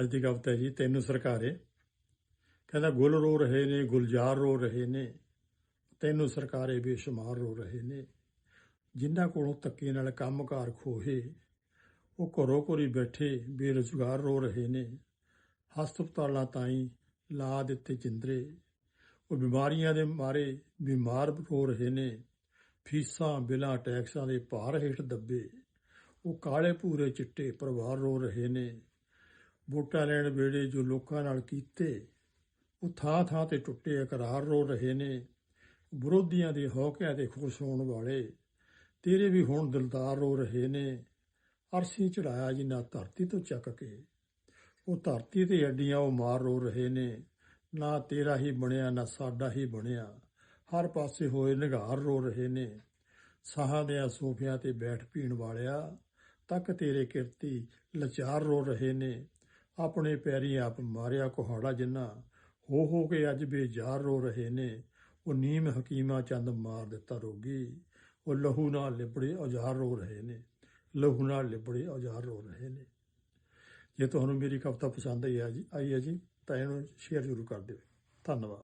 ਅੱਜ ਦੀ ਕਵਿਤਾ ਹੈ ਜੀ ਤੈਨੂੰ ਸਰਕਾਰੇ ਕਹਿੰਦਾ ਗੁਲ ਰੋ ਰਹੇ ਨੇ, ਗੁਲਜ਼ਾਰ ਰੋ ਰਹੇ ਨੇ। ਤੈਨੂੰ ਸਰਕਾਰੇ ਬੇਸ਼ੁਮਾਰ ਰੋ ਰਹੇ ਨੇ। ਜਿਨ੍ਹਾਂ ਕੋਲੋਂ ਧੱਕੇ ਨਾਲ ਕੰਮਕਾਰ ਖੋਹੇ, ਉਹ ਘਰੋਂ ਘਰੀ ਬੈਠੇ ਬੇਰੁਜ਼ਗਾਰ ਰੋ ਰਹੇ ਨੇ। ਹਸਪਤਾਲਾਂ ਤਾਈਂ ਲਾ ਦਿੱਤੇ ਜਿੰਦਰੇ। ਉਹ ਬਿਮਾਰੀਆਂ ਦੇ ਮਾਰੇ ਬਿਮਾਰ ਰੋ ਰਹੇ ਨੇ। ਫੀਸਾਂ, ਬਿਲਾਂ, ਟੈਕਸਾਂ ਦੇ ਭਾਰ ਹੇਠ ਦੱਬੇ। ਉਹ ਕਾਲੇ ਭੂਰੇ ਚਿੱਟੇ ਪਰਿਵਾਰ ਰੋ ਰਹੇ ਨੇ। ਵੋਟਾਂ ਲੈਣ ਵੇਲੇ ਜੋ ਲੋਕਾਂ ਨਾਲ ਕੀਤੇ, ਉਹ ਥਾਂ ਥਾਂ ਤੇ ਟੁੱਟੇ, ਇਕਰਾਰ ਰੋ ਰਹੇ ਨੇ। ਵਿਰੋਧੀਆਂ ਦੇ ਹੌਕਿਆਂ ਤੇ ਖੁਸ਼ ਹੋਣ ਵਾਲੇ ਤੇਰੇ ਵੀ ਹੁਣ ਦਿਲਦਾਰ ਰੋ ਰਹੇ ਨੇ। ਅਰਸ਼ੀ ਚੜਾਇਆ ਜਿਨ੍ਹਾਂ ਧਰਤੀ ਤੋਂ ਚੱਕ ਕੇ। ਉਹ ਧਰਤੀ ਤੇ ਅੱਡੀਆਂ ਉਹ ਮਾਰ ਰੋ ਰਹੇ ਨੇ। ਨਾ ਤੇਰਾ ਹੀ ਬਣਿਆ, ਨਾ ਸਾਡਾ ਹੀ ਬਣਿਆ। ਹਰ ਪਾਸੇ ਹੋਏ ਨਿਗਾਰ ਰੋ ਰਹੇ ਨੇ। ਸਾਹਾਂ ਦੇ ਸੋਫਿਆਂ ਤੇ ਬੈਠ ਪੀਣ ਵਾਲਿਆ, ਤੱਕ ਤੇਰੇ ਕਿਰਤੀ ਲਚਾਰ ਰੋ ਰਹੇ ਨੇ। ਆਪਣੇ ਪੈਰੀ ਆਪ ਮਾਰਿਆ ਕੁਹਾੜਾ ਜਿੰਨਾ ਹੋ ਹੋ ਕੇ ਅੱਜ ਬੇਜਾਰ ਰੋ ਰਹੇ ਨੇ, ਉਹ ਨੀਮ ਹਕੀਮਾ ਚੰਦ ਮਾਰ ਦਿੱਤਾ ਰੋਗੀ। ਉਹ ਲਹੂ ਨਾਲ ਲਿਬੜੇ ਔਜ਼ਾਰ ਰੋ ਰਹੇ ਨੇ, ਲਹੂ ਨਾਲ ਲਿਬੜੇ ਔਜ਼ਾਰ ਰੋ ਰਹੇ ਨੇ। ਜੇ ਤੁਹਾਨੂੰ ਮੇਰੀ ਕਵਿਤਾ ਪਸੰਦ ਆਈ ਹੈ ਜੀ, ਆਈ ਹੈ ਜੀ, ਤਾਂ ਇਹਨੂੰ ਸ਼ੇਅਰ ਜ਼ਰੂਰ ਕਰ ਦਿਓ। ਧੰਨਵਾਦ।